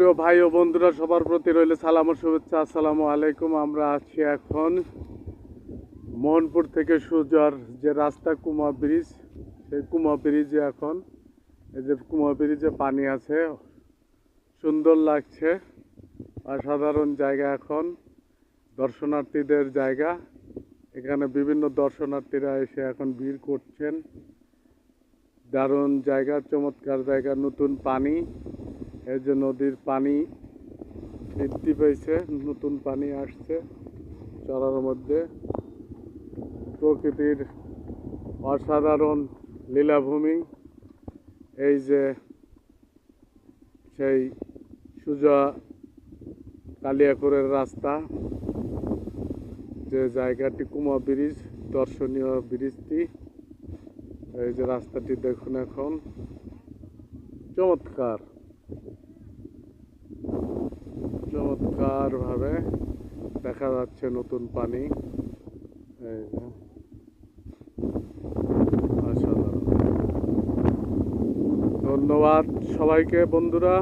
প্রিয় ভাই ও বন্ধুরা, সবার প্রতি রইল সালাম ও শুভেচ্ছা। আসসালামু আলাইকুম। আমরা আছি এখন মোহনপুর থেকে সুজার যে রাস্তা, কুমা ব্রিজ, সেই কুমা ব্রিজে এখন। এই যে কুমা ব্রিজে পানি আছে, সুন্দর লাগছে, অসাধারণ জায়গা এখন, দর্শনার্থীদের জায়গা। এখানে বিভিন্ন দর্শনার্থীরা এসে এখন ভিড় করছেন। দারুণ জায়গা, চমৎকার জায়গা, নতুন পানি। এই যে নদীর পানি বৃদ্ধি পেয়েছে, নতুন পানি আসছে চলার মধ্যে। প্রকৃতির অসাধারণ লীলাভূমি। এই যে সেই সুজা কালিয়াকুরের রাস্তা, যে জায়গাটি কুমা ব্রিজ, দর্শনীয় ব্রিজটি, এই যে রাস্তাটি দেখুন এখন। চমৎকার। চমৎকার ভাবে দেখা যাচ্ছে নতুন পানি। ধন্যবাদ সবাইকে বন্ধুরা।